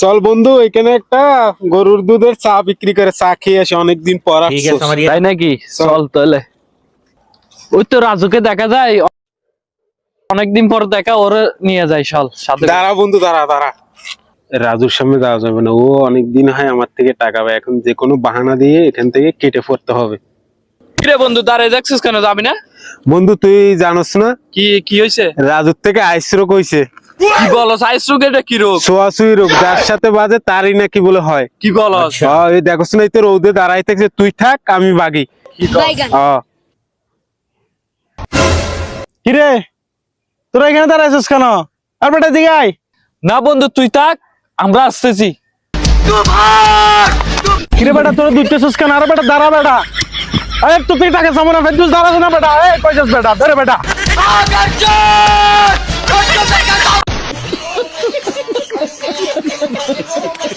চল বন্ধু এখানে একটা গরুর দুধের চা বিক্রি করে চা খেয়ে আসে অনেকদিন পর তাই নাকি? চল। তাহলে। ওই তো রাজুকে দেখা যায় অনেকদিন পর দেখা ওরে নিয়ে যায় চল সাথে। দাঁড়া বন্ধু দাঁড়া দাঁড়া। রাজুর সামনে যাওয়া যাবে না ও অনেকদিন হয় আমার থেকে টাকা পায় এখন যে কোনো বাহানা দিয়ে এখান থেকে কেটে পড়তে হবে। কিরে বন্ধু দাঁড়ায় দেখছিস কেন যাবি না? বন্ধু তুই জানোস না? কি কি হয়েছে রাজুর থেকে আইসরো কইছে। কি বলো সাইজ রোগেটা কি রোগ? সোয়াশুই রোগ যার সাথে বাজে তারই নাকি বলে হয়। কি বলো? আচ্ছা। এই দেখোস না তো রৌদে দাঁড়াই থাকছে তুই থাক আমি বাগি। কিরে? তোরা এখানে দাঁড়াইছিস কেন? আর বেটা দিকে না বন্ধু তুই থাক আমরা আসতেছি। কিরে বেটা তোরা দুইতেছিস কেন? আর বেটা দাঁড়া বেটা। আরে তুই তুই টাকা সামনে ফেলছিস দাঁড়াস না বেটা। এই কইছিস বেটা? ধরে বেটা। すげえ。